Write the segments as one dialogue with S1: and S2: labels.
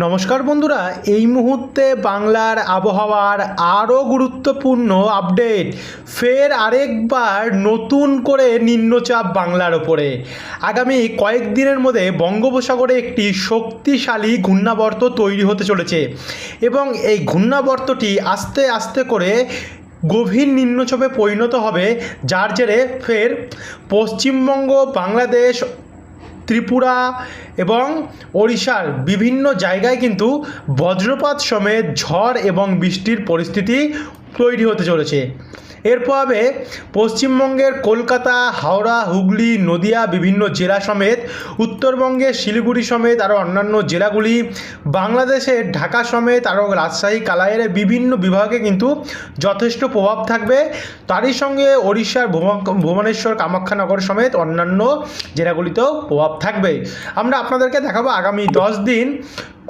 S1: নমস্কার বন্ধুরা, এই মুহূর্তে বাংলার আবহাওয়ার আরও গুরুত্বপূর্ণ আপডেট, ফের আরেকবার নতুন করে নিম্নচাপ বাংলার ওপরে। আগামী কয়েকদিনের মধ্যে বঙ্গোপসাগরে একটি শক্তিশালী ঘূর্ণাবর্ত তৈরি হতে চলেছে এবং এই ঘূর্ণাবর্তটি আস্তে আস্তে করে গভীর নিম্নচাপে পরিণত হবে, যার জেরে ফের পশ্চিমবঙ্গ, বাংলাদেশ ত্রিপুরা এবং ওড়িশার বিভিন্ন জায়গায় কিন্তু বজ্রপাত সমেত ঝড় এবং বৃষ্টির পরিস্থিতি তৈরি হতে চলেছে। এর প্রভাবে পশ্চিমবঙ্গের কলকাতা, হাওড়া, হুগলি, নদিয়া, বিভিন্ন জেলা সমেত উত্তরবঙ্গের শিলিগুড়ি সমেত, আরও অন্যান্য জেলাগুলি, বাংলাদেশের ঢাকা সমেত, আরও রাজশাহী, কালাইয়ের বিভিন্ন বিভাগে কিন্তু যথেষ্ট প্রভাব থাকবে। তারই সঙ্গে ওড়িশার ভুবনেশ্বর, কামাখ্যানগর সমেত অন্যান্য জেলাগুলিতেও প্রভাব থাকবে। আমরা আপনাদেরকে দেখাবো আগামী দশ দিন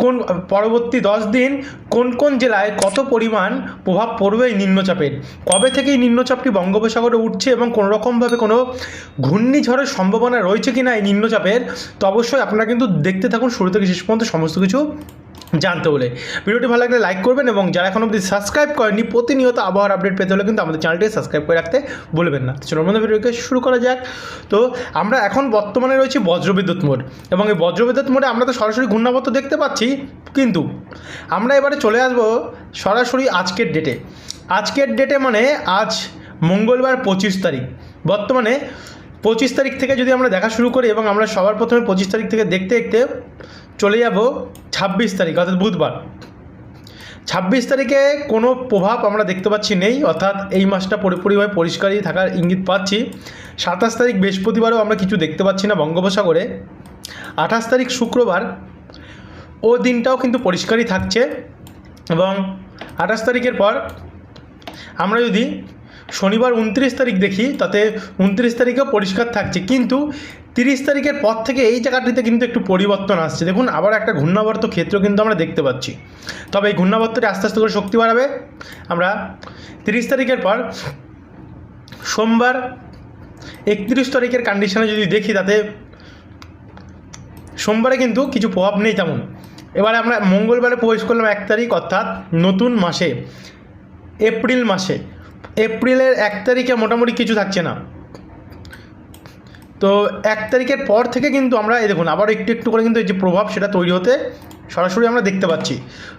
S1: কোন, পরবর্তী দশ দিন কোন কোন জেলায় কত পরিমাণ প্রভাব পড়বে এই নিম্নচাপের। কবে থেকে এই নিম্নচাপটি বঙ্গোপসাগরে উঠছে এবং কোনো রকমভাবে কোনো ঘূর্ণিঝড়ের সম্ভাবনা রয়েছে কি না এই নিম্নচাপের, তো অবশ্যই আপনারা কিন্তু দেখতে থাকুন শুরু থেকে শেষ পর্যন্ত সমস্ত কিছু জানতে হলে। ভিডিওটি ভালো লাগলে লাইক করবেন এবং যারা এখন অবধি সাবস্ক্রাইব করেনি প্রতিনিয়ত আবহাওয়ার আপডেট পেতে হলে কিন্তু আমাদের চ্যানেলটিকে সাবস্ক্রাইব করে রাখতে বলবেন না। তো চলুন আমাদের ভিডিওকে শুরু করা যাক। তো আমরা এখন বর্তমানে রয়েছি বজ্রবিদ্যুৎ মোড এবং এই বজ্রবিদ্যুৎ মোডে আমরা তো সরাসরি ঘূর্ণাবর্ত দেখতে পাচ্ছি, কিন্তু আমরা এবারে চলে আসব সরাসরি আজকের ডেটে আজকের ডেটে মানে আজ মঙ্গলবার পঁচিশ তারিখ। বর্তমানে পঁচিশ তারিখ থেকে যদি আমরা দেখা শুরু করি এবং আমরা সবার প্রথমে পঁচিশ তারিখ থেকে দেখতে দেখতে চলে যাব ছাব্বিশ তারিখ, অর্থাৎ বুধবার। ছাব্বিশ তারিখে কোনো প্রভাব আমরা দেখতে পাচ্ছি নেই, অর্থাৎ এই মাসটা পুরোপুরিভাবে পরিষ্কারই থাকার ইঙ্গিত পাচ্ছি। সাতাশ তারিখ বৃহস্পতিবারও আমরা কিছু দেখতে পাচ্ছি না বঙ্গোপসাগরে। আঠাশ তারিখ শুক্রবার, ও দিনটাও কিন্তু পরিষ্কারই থাকছে এবং আঠাশ তারিখের পর আমরা যদি শনিবার উনত্রিশ তারিখ দেখি, তাতে উনত্রিশ তারিখেও পরিষ্কার থাকছে। কিন্তু তিরিশ তারিখের পর থেকে এই জায়গাটিতে কিন্তু একটু পরিবর্তন আসছে। দেখুন, আবার একটা ঘূর্ণাবর্ত ক্ষেত্র কিন্তু আমরা দেখতে পাচ্ছি। তবে এই ঘূর্ণাবর্তটি আস্তে আস্তে করে শক্তি বাড়াবে। আমরা তিরিশ তারিখের পর সোমবার একত্রিশ তারিখের কন্ডিশনে যদি দেখি, তাতে সোমবারে কিন্তু কিছু প্রভাব নেই তেমন। এবারে আমরা মঙ্গলবারে প্রবেশ করলাম এক তারিখ, অর্থাৎ নতুন মাসে। এপ্রিল মাসে। এপ্রিলের এক তারিখে মোটামুটি কিছু থাকছে না। তো এক তারিখের পর থেকে কিন্তু আমরা, এই দেখুন আবার একটু একটু করে কিন্তু এই যে প্রভাব সেটা তৈরি হতে সরাসরি আমরা দেখতে পাচ্ছি।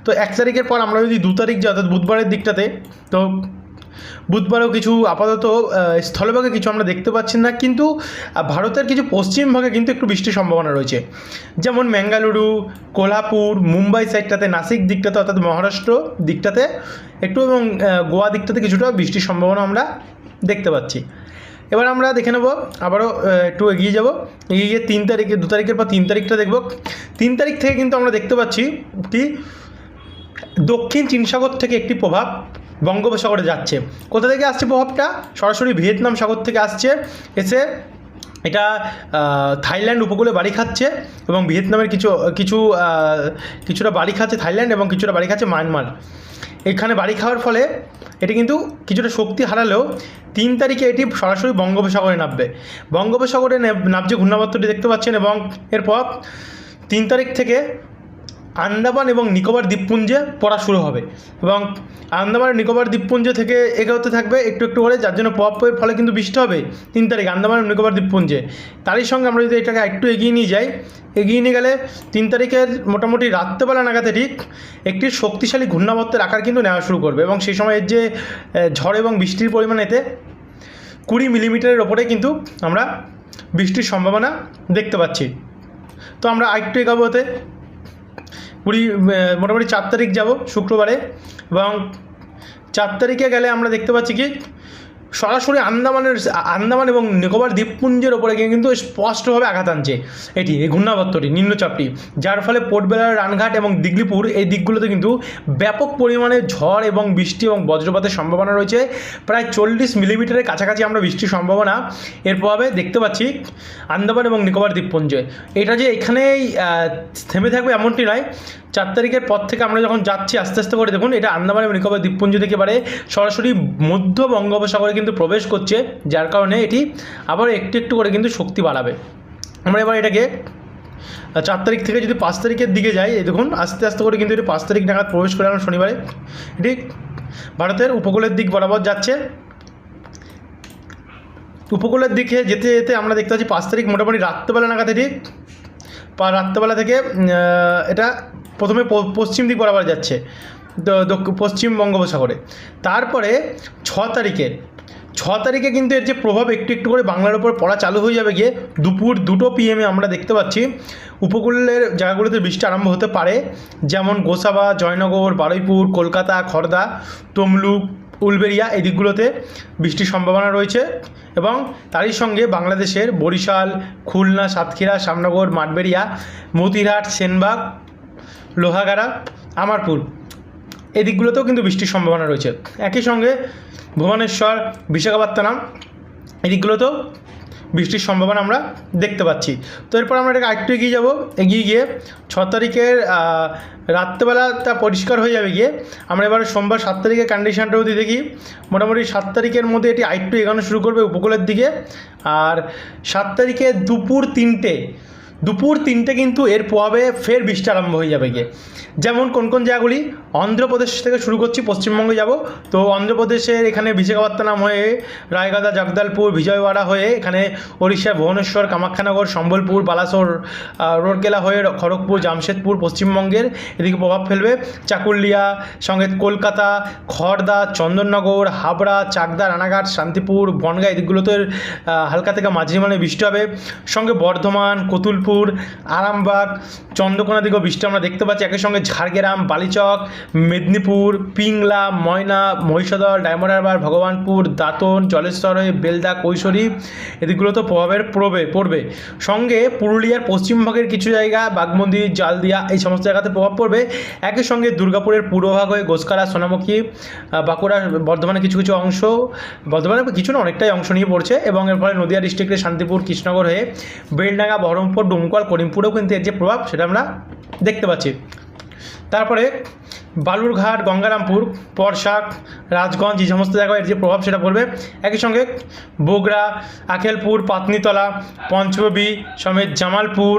S1: তো এক তারিখের পর আমরা যদি দু তারিখ যাই অর্থাৎ বুধবারের দিকটাতে, তো বুধবারেও কিছু আপাতত স্থলভাগে কিছু আমরা দেখতে পাচ্ছি না, কিন্তু ভারতের কিছু পশ্চিম ভাগে কিন্তু একটু বৃষ্টির সম্ভাবনা রয়েছে। যেমন ম্যাঙ্গালুরু কোলহাপুর মুম্বাই সাইডটাতে নাসিক দিকটাতে, অর্থাৎ মহারাষ্ট্র দিকটাতে একটু এবং গোয়া দিকটাতে কিছুটা বৃষ্টির সম্ভাবনা আমরা দেখতে পাচ্ছি। এবার আমরা দেখে নেব, আবারও একটু এগিয়ে যাব। এগিয়ে গিয়ে তিন তারিখে, দু তারিখের পর তিন তারিখটা দেখব। তিন তারিখ থেকে কিন্তু আমরা দেখতে পাচ্ছি একটি দক্ষিণ চীন সাগর থেকে একটি প্রভাব বঙ্গোপসাগরে যাচ্ছে। কোথা থেকে আসছে প্রভাবটা? সরাসরি ভিয়েতনাম সাগর থেকে আসছে। এসে এটা থাইল্যান্ড উপকূলে বাড়ি খাচ্ছে এবং ভিয়েতনামের কিছু কিছু কিছুটা বাড়ি খাচ্ছে থাইল্যান্ড এবং কিছুটা বাড়ি খাচ্ছে মায়ানমার। এখানে বাড়ি খাওয়ার ফলে এটি কিন্তু কিছুটা শক্তি হারালেও তিন তারিখে এটি সরাসরি বঙ্গোপসাগরে নামবে। বঙ্গোপসাগরে নামছে ঘূর্ণাবর্তটি দেখতে পাচ্ছেন এবং এরপর তিন তারিখ থেকে আন্দামান এবং নিকোবর দ্বীপপুঞ্জে পড়া শুরু হবে। এবং আন্দামান নিকোবর দ্বীপপুঞ্জ থেকে এগোতে থাকবে একটু একটু করে যার জন্য প্রভাবের ফলে কিন্তু বৃষ্টি হবে তিন তারিখ আন্দামান নিকোবর দ্বীপপুঞ্জে। তারই সঙ্গে আমরা যদি এটাকে একটু এগিয়ে নিয়ে যাই, এগিয়ে নিয়ে গেলে তিন তারিখের মোটামুটি রাত্রেবেলা নাগাদে ঠিক একটি শক্তিশালী ঘূর্ণাবর্তের আকার কিন্তু নেওয়া শুরু করবে। এবং সেই সময়ের যে ঝড় এবং বৃষ্টির পরিমাণ এতে কুড়ি মিলিমিটারের ওপরে কিন্তু আমরা বৃষ্টির সম্ভাবনা দেখতে পাচ্ছি। তো আমরা আরেকটু এগাবো হতে কুড়ি মোটামুটি চার তারিখ যাব শুক্রবারে এবং চার তারিখে গেলে আমরা দেখতে পাচ্ছি কি সরাসরি আন্দামানের, আন্দামান এবং নিকোবর দ্বীপপুঞ্জের ওপরে গিয়ে কিন্তু স্পষ্টভাবে আঘাত আনছে। এটি, এই ঘূর্ণাবর্তটি, নিম্নচাপটি, যার ফলে পোর্টবেলার রানঘাট এবং দিগলিপুর, এই দিকগুলোতে কিন্তু ব্যাপক পরিমাণে ঝড় এবং বৃষ্টি এবং বজ্রপাতের সম্ভাবনা রয়েছে। প্রায় চল্লিশ মিলিমিটারের কাছাকাছি আমরা বৃষ্টির সম্ভাবনা এর প্রভাবে দেখতে পাচ্ছি আন্দামান এবং নিকোবর দ্বীপপুঞ্জে। এটা যে এখানেই থেমে থাকবে এমনটি নয়। চার তারিখের পর থেকে আমরা যখন যাচ্ছি, আস্তে আস্তে করে দেখুন, এটা আন্দামান এবং নিকোবর দ্বীপপুঞ্জ থেকে এবারে সরাসরি মধ্য বঙ্গোপসাগরে কিন্তু প্রবেশ করছে, যার কারণে এটি আবার একটু একটু করে কিন্তু শক্তি বাড়াবে। আমরা এবার এটাকে চার তারিখ থেকে যদি পাঁচ তারিখের দিকে যাই দেখুন, আস্তে আস্তে করে কিন্তু এটি পাঁচ তারিখ নাগাদ প্রবেশ করে আনলাম শনিবারে। এটি ভারতের উপকূলের দিক বরাবর যাচ্ছে। উপকূলের দিকে যেতে যেতে আমরা দেখতে পাচ্ছি পাঁচ তারিখ মোটামুটি রাত্রেবেলা নাগাদ এটি রাত্রেবেলা থেকে এটা প্রথমে পশ্চিম দিক বরাবর যাচ্ছে পশ্চিম বঙ্গোপসাগরে। তারপরে ছ তারিখে ছ তারিখে কিন্তু এর যে প্রভাব একটু একটু করে বাংলার উপর পড়া চালু হয়ে যাবে গিয়ে দুপুর দুটো পিএমে আমরা দেখতে পাচ্ছি। উপকূলের জায়গাগুলোতে বৃষ্টি আরম্ভ হতে পারে, যেমন গোসাবা, জয়নগর, বারুইপুর, কলকাতা খড়দা তমলুক, উলবেরিয়া এই দিকগুলোতে বৃষ্টির সম্ভাবনা রয়েছে এবং তারই সঙ্গে বাংলাদেশের বরিশাল, খুলনা, সাতক্ষীরা শ্যামনগর মাঠবেড়িয়া, মতিরহাট, সেনবাগ লোহাগাড়া আমারপুর। এই দিকগুলোতেও কিন্তু বৃষ্টির সম্ভাবনা রয়েছে। একই সঙ্গে ভুবনেশ্বর বিশাখাপত্তনম এই দিকগুলোতেও বৃষ্টির সম্ভাবনা আমরা দেখতে পাচ্ছি। তো এরপর আমরা এটাকে আরেকটু এগিয়ে যাব। এগিয়ে গিয়ে ছ তারিখের আহ, রাত্রেবেলাটা পরিষ্কার হয়ে যাবে গিয়ে আমরা এবার সোমবার সাত তারিখের কন্ডিশনটা যদি দেখি। মোটামুটি সাত তারিখের মধ্যে এটি আরেকটু এগানো শুরু করবে উপকূলের দিকে। আর সাত তারিখে দুপুর তিনটে দুপুর তিনটে কিন্তু এর প্রভাবে ফের বৃষ্টি আরম্ভ হয়ে যাবে গিয়ে। যেমন কোন কোন জায়গাগুলি? অন্ধ্রপ্রদেশ থেকে শুরু করছি পশ্চিমবঙ্গে যাব। তো অন্ধ্রপ্রদেশের এখানে বিশাখাপত্তনম হয়ে রায়গাদা জগদলপুর বিজয়ওয়াড়া হয়ে এখানে ওড়িশার ভুবনেশ্বর কামাখ্যানগর সম্বলপুর বালাসোর আহ, রোরকেলা হয়ে খড়গপুর জামশেদপুর পশ্চিমবঙ্গের এদিকে প্রভাব ফেলবে। চাকুলিয়া সঙ্গে কলকাতা খড়দা চন্দননগর হাবড়া চাকদা রানাঘাট শান্তিপুর বনগাঁ এদিকগুলোতে হালকা থেকে মাঝারি মানে বৃষ্টি হবে। সঙ্গে বর্ধমান কতুলপুর আরামবাগ, চন্দ্রকোনা দিকেও বৃষ্টি আমরা দেখতে পাচ্ছি। একই সঙ্গে ঝাড়গ্রাম, বালিচক, মেদিনীপুর, পিংলা, ময়না, মহিষাদল, ডায়মন্ড হারবার, ভগবানপুর, দাঁতন, জলেশ্বর বেলদা, কৈশোরী এদিকগুলোতেও প্রভাবের পড়বে পড়বে। সঙ্গে পুরুলিয়ার পশ্চিমভাগের কিছু জায়গা বাগমন্দির জালদিয়া, এই সমস্ত জায়গাতে প্রভাব পড়বে। একই সঙ্গে দুর্গাপুরের পূর্বভাগ হয়ে গোসকারা সোনামুখী বাঁকুড়া, বর্ধমানের কিছু কিছু অংশ, বর্ধমানে কিছু না, অনেকটাই অংশ নিয়ে পড়ছে এবং এর ফলে নদিয়া ডিস্ট্রিক্টের শান্তিপুর, কৃষ্ণনগর হয়ে বেলডাঙ্গা, বহরমপুর ডুমকল করিমপুরেও কিন্তু এর যে প্রভাব সেটা আমরা দেখতে পাচ্ছি। তারপরে বালুরঘাট, গঙ্গারামপুর পরশাক রাজগঞ্জ, এই সমস্ত জায়গায় এর যে প্রভাব সেটা পড়বে। একই সঙ্গে বগুড়া, আখেলপুর পাতনিতলা পঞ্চবী সমেত জামালপুর,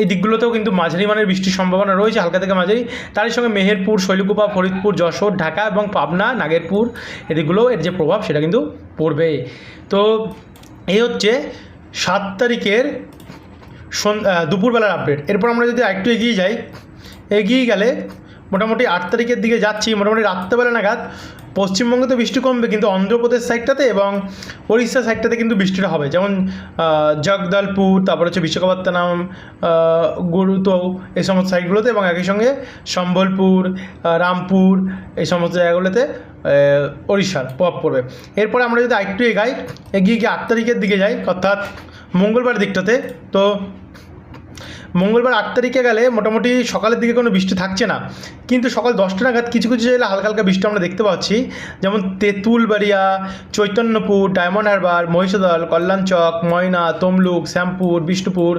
S1: এই দিকগুলোতেও কিন্তু মাঝারি মানের বৃষ্টির সম্ভাবনা রয়েছে, হালকা থেকে মাঝারি। তারই সঙ্গে মেহেরপুর, শৈলকুপা, ফরিদপুর, যশোর, ঢাকা এবং পাবনা, নাগেরপুর এদিকগুলো এর যে প্রভাব সেটা কিন্তু পড়বে। তো এই হচ্ছে সাত তারিখের দুপুরবেলার আপডেট এরপর আমরা যদি আরেকটু এগিয়ে যাই, এগিয়ে গেলে মোটামুটি আট তারিখের দিকে যাচ্ছি, মোটামুটি রাত্রেবেলা নাগাদ। পশ্চিমবঙ্গে তো বৃষ্টি কমবে, কিন্তু অন্ধ্রপ্রদেশ সাইডটাতে এবং উড়িষ্যা সাইডটাতে কিন্তু বৃষ্টিটা হবে। যেমন জগদলপুর, তারপর হচ্ছে বিশাখাপত্তনম গুরুতো এই সমস্ত সাইডগুলোতে এবং একই সঙ্গে সম্বলপুর রামপুর, এই সমস্ত জায়গাগুলোতে উড়িষ্যার প্রভাব পড়বে। এরপরে আমরা যদি আরেকটু এগাই, এগিয়ে গিয়ে আট তারিখের দিকে যাই, অর্থাৎ মঙ্গলবার দিকটাতে, তো মঙ্গলবার আট তারিখে গেলে মোটামুটি সকালের দিকে কোনো বৃষ্টি থাকছে না। কিন্তু সকাল দশটা নাগাদ কিছু কিছু জায়গায় হালকা হালকা বৃষ্টি আমরা দেখতে পাচ্ছি। যেমন তেঁতুলবাড়িয়া, চৈতন্যপুর, ডায়মন্ড হারবার, মহিষাদল, কল্যাণচক, ময়না, তমলুক, শ্যামপুর, বিষ্ণুপুর,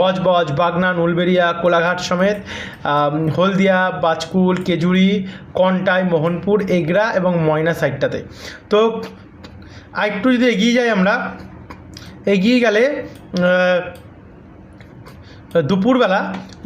S1: বজবজ, বাগনান, উলবেড়িয়া, কোলাঘাট সমেত হলদিয়া, বাজকুল, কেজুরি, কন্টাই, মোহনপুর, এগরা এবং ময়না সাইডটাতে। তো আরেকটু যদি এগিয়ে যাই আমরা, এগিয়ে গেলে দুপুরবেলা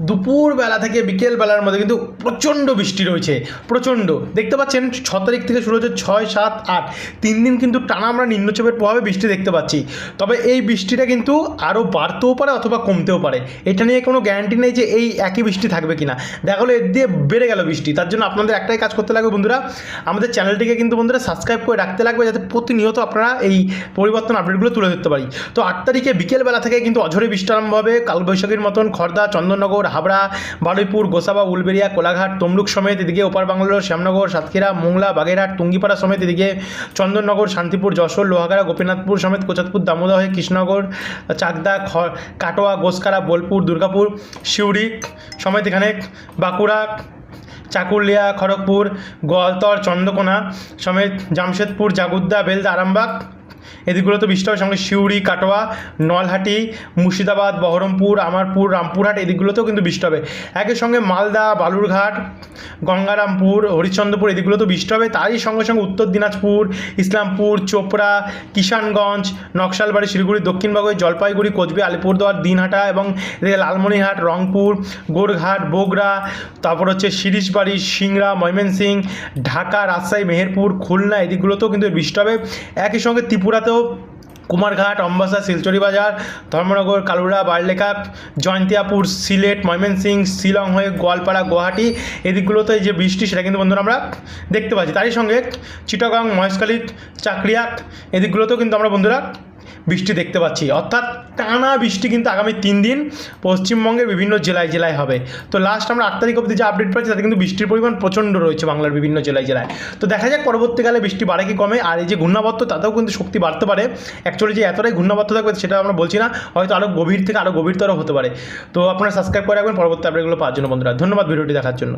S1: দুপুরবেলা থেকে বিকেলবেলার মধ্যে কিন্তু প্রচণ্ড বৃষ্টি রয়েছে, প্রচণ্ড। দেখতে পাচ্ছেন, ছ তারিখ থেকে শুরু হচ্ছে ছয়, সাত, আট। তিন দিন কিন্তু টানা আমরা নিম্নচাপের প্রভাবে বৃষ্টি দেখতে পাচ্ছি। তবে এই বৃষ্টিটা কিন্তু আরও বাড়তেও পারে অথবা কমতেও পারে। এটা নিয়ে কোনো গ্যারান্টি নেই যে এই একই বৃষ্টি থাকবে কিনা। দেখা গেলো এর দিয়ে বেড়ে গেল বৃষ্টি। তার জন্য আপনাদের একটাই কাজ করতে লাগবে বন্ধুরা, আমাদের চ্যানেলটিকে কিন্তু বন্ধুরা সাবস্ক্রাইব করে রাখতে লাগবে যাতে প্রতিনিয়ত আপনারা এই পরিবর্তন আপডেটগুলো তুলে ধরতে পারি। তো আট তারিখে বিকেলবেলা থেকে কিন্তু অঝরে বৃষ্টি আরম্ভ হবে, কালবৈশাখীর মতন খড়দা চন্দননগর, হাবড়া, বারুইপুর, গোসাবা, উলবেড়িয়া, কোলাঘাট, তমলুক সমেত এদিকে ওপার বাংলোর শ্যামনগর, সাতক্ষীরা, মোংলা, বাগেরহাট, টুঙ্গিপাড়া সমেত এদিকে চন্দননগর, শান্তিপুর, যশোর, লোহাগাড়া, গোপীনাথপুর সমেত কোচাতপুর, দামোদর হয়ে কৃষ্ণনগর, চাকদা কাটোয়া গোসকারা বোলপুর, দুর্গাপুর, সিউড়ি সমেত এখানে বাঁকুড়া, চাকুলিয়া, খড়গপুর, গোয়ালতর, চন্দ্রকোনা সমেত জামশেদপুর, জাগুদ্দা, বেলদা, আরামবাগ এদিকগুলোতে বৃষ্টি হবে সঙ্গে সিউড়ি, কাটোয়া, নলহাটি, মুর্শিদাবাদ, বহরমপুর, আমারপুর, রামপুরহাট, এদিকগুলোতেও কিন্তু বৃষ্টি হবে। একই সঙ্গে মালদা, বালুরঘাট গঙ্গারামপুর, হরিশ্চন্দ্রপুর, এদিকগুলো তো বৃষ্টি হবে। তারই সঙ্গে সঙ্গে উত্তর দিনাজপুর, ইসলামপুর, চোপড়া, কিষানগঞ্জ, নকশালবাড়ি, শিলিগুড়ি দক্ষিণবঙ্গ জলপাইগুড়ি, কোচবিহার, আলিপুরদুয়ার, দিনহাটা এবং এদিকে লালমনিরহাট, রংপুর, গোরঘাট, বগুড়া, তারপর হচ্ছে শিরিশবাড়ি সিংড়া, ময়মনসিং, ঢাকা, রাজশাহী, মেহেরপুর, খুলনা, এদিকগুলোতেও কিন্তু বৃষ্টি হবে। একই সঙ্গে ত্রিপুরাতেও কুমারঘাট অম্বাসা শিলচরি বাজার, ধর্মনগর, কালুরা, বারলেখা, জয়ন্তিয়াপুর, সিলেট ময়মনসিং শিলং হয়ে গোয়ালপাড়া, গুয়াহাটি, এদিকগুলোতে যে বৃষ্টি, সেটা কিন্তু বন্ধুরা আমরা দেখতে পাচ্ছি। তারই সঙ্গে চিটাগাং, মহেশখালী চাকরিয়াত এদিকগুলোতেও কিন্তু আমরা বন্ধুরা বৃষ্টি দেখতে পাচ্ছি। অর্থাৎ টানা বৃষ্টি কিন্তু আগামী তিন দিন পশ্চিমবঙ্গের বিভিন্ন জেলায় জেলায় হবে। তো লাস্ট আমরা আট তারিখ অবধি যে আপডেট পাচ্ছি, তাতে কিন্তু বৃষ্টির পরিমাণ প্রচণ্ড রয়েছে বাংলার বিভিন্ন জেলায় জেলায়। তো দেখা যাক পরবর্তীকালে বৃষ্টি বাড়ে কি কমে। আর এই যে ঘূর্ণাবর্ত, তাতেও কিন্তু শক্তি বাড়তে পারে। অ্যাকচুয়ালি যে এতটাই ঘূর্ণাবর্ত থাকবে, সেটা আমরা বলছি না। হয়তো আরও গভীর থেকে আরও গভীরতর হতে পারে। তো আপনারা সাবস্ক্রাইব করে রাখবেন। পরবর্তী আপডেটগুলো পাওয়ার জন্য বন্ধুরা, ধন্যবাদ ভিডিওটি দেখার জন্য।